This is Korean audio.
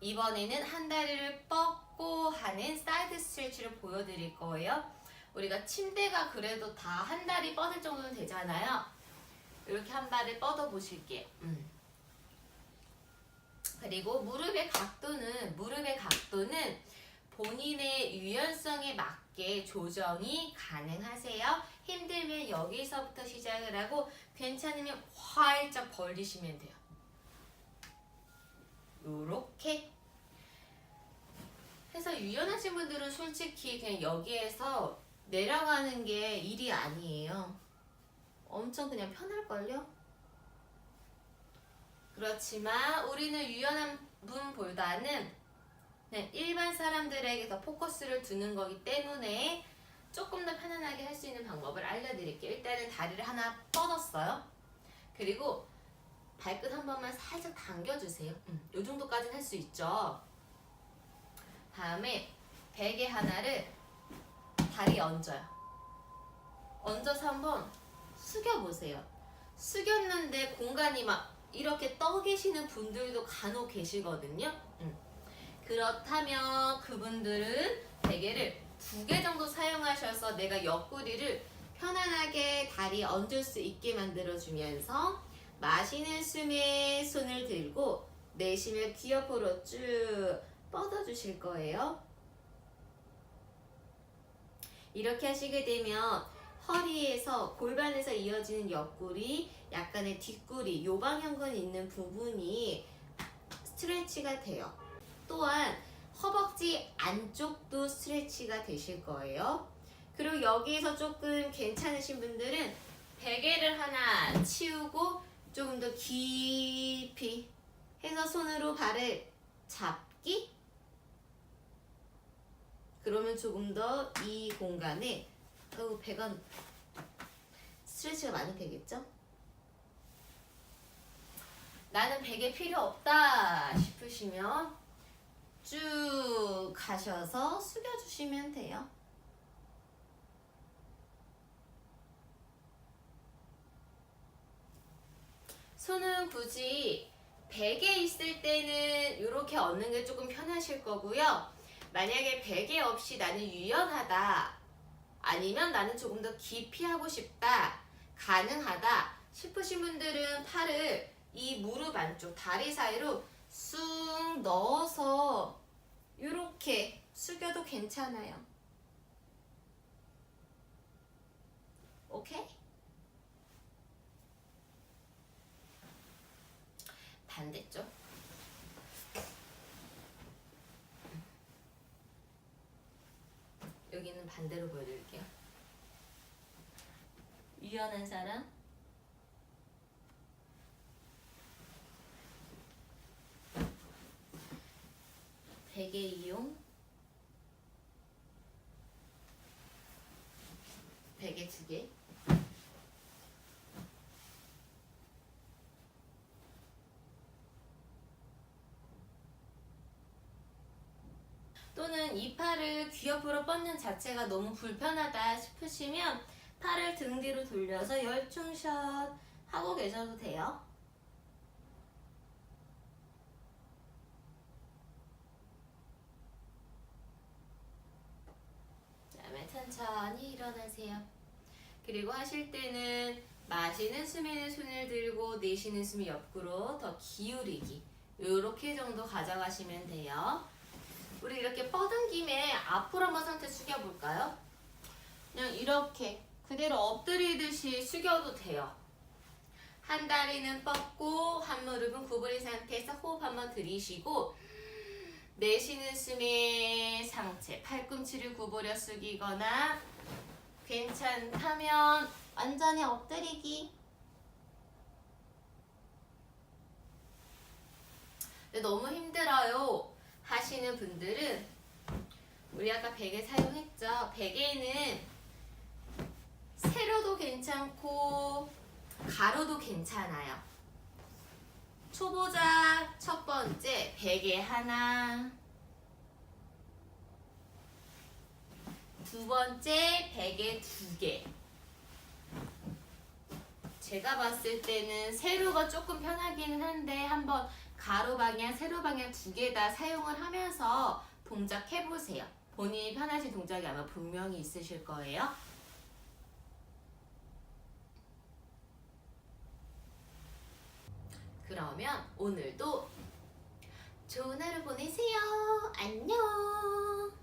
이번에는 한 다리를 뻗고 하는 사이드 스트레치를 보여드릴 거예요. 우리가 침대가 그래도 다 한 다리 뻗을 정도는 되잖아요. 이렇게 한 발을 뻗어 보실게요. 음. 그리고 무릎의 각도는 무릎의 각도는 본인의 유연성에 맞게 조정이 가능하세요. 힘들면 여기서부터 시작을 하고 괜찮으면 활짝 벌리시면 돼요. 해서 유연하신 분들은 솔직히 그냥 여기에서 내려가는 게 일이 아니에요. 엄청 그냥 편할걸요? 그렇지만 우리는 유연한 분보다는 그냥 일반 사람들에게 더 포커스를 두는 거기 때문에 조금 더 편안하게 할 수 있는 방법을 알려드릴게요. 일단은 다리를 하나 뻗었어요. 그리고 발끝 한 번만 살짝 당겨주세요. 음, 요 정도까지는 할 수 있죠. 다음에 베개 하나를 다리에 얹어요. 얹어서 한번 숙여보세요. 숙였는데 공간이 막 이렇게 떠 계시는 분들도 간혹 계시거든요. 음. 그렇다면 그분들은 베개를 두 개 정도 사용하셔서 내가 옆구리를 편안하게 다리에 얹을 수 있게 만들어주면서 마시는 숨에 손을 들고 내쉬며 귀 옆으로 쭉 뻗어주실 거예요. 이렇게 하시게 되면 허리에서 골반에서 이어지는 옆구리, 약간의 뒷구리, 요방형근 있는 부분이 스트레치가 돼요. 또한 허벅지 안쪽도 스트레치가 되실 거예요. 그리고 여기에서 조금 괜찮으신 분들은 베개를 하나 치우고 조금 더 깊이 해서 손으로 발을 잡기 그러면 조금 더 이 공간에 어, 배가 스트레치가 많이 되겠죠? 나는 베개 필요 없다 싶으시면 쭉 가셔서 숙여주시면 돼요. 손은 굳이 베개 있을 때는 이렇게 얹는 게 조금 편하실 거고요. 만약에 베개 없이 나는 유연하다. 아니면 나는 조금 더 깊이 하고 싶다. 가능하다. 싶으신 분들은 팔을 이 무릎 안쪽 다리 사이로 쑥 넣어서 이렇게 숙여도 괜찮아요. 오케이? 반대쪽. 여기는 반대로 보여드릴게요. 유연한 사람. 베개 이용. 베개 두 개. 또는 이 팔을 귀 옆으로 뻗는 자체가 너무 불편하다 싶으시면 팔을 등 뒤로 돌려서 열중샷 하고 계셔도 돼요. 그다음에 천천히 일어나세요. 그리고 하실 때는 마시는 숨에는 손을 들고 내쉬는 숨이 옆으로 더 기울이기 이렇게 정도 가져가시면 돼요. 우리 이렇게 뻗은 김에 앞으로 한번 상태 숙여볼까요? 그냥 이렇게 그대로 엎드리듯이 숙여도 돼요. 한 다리는 뻗고 한 무릎은 구부린 상태에서 호흡 한번 들이쉬고 내쉬는 숨에 상체 팔꿈치를 구부려 숙이거나 괜찮다면 완전히 엎드리기 근데 너무 힘들어요 하시는 분들은 우리 아까 베개 사용했죠? 베개는 세로도 괜찮고 가로도 괜찮아요. 초보자 첫 번째 베개 하나. 두 번째 베개 두 개 제가 봤을 때는 세로가 조금 편하기는 한데 한번 가로 방향, 세로 방향 두 개 다 사용을 하면서 동작해 보세요. 본인이 편하신 동작이 아마 분명히 있으실 거예요. 그러면 오늘도 좋은 하루 보내세요. 안녕!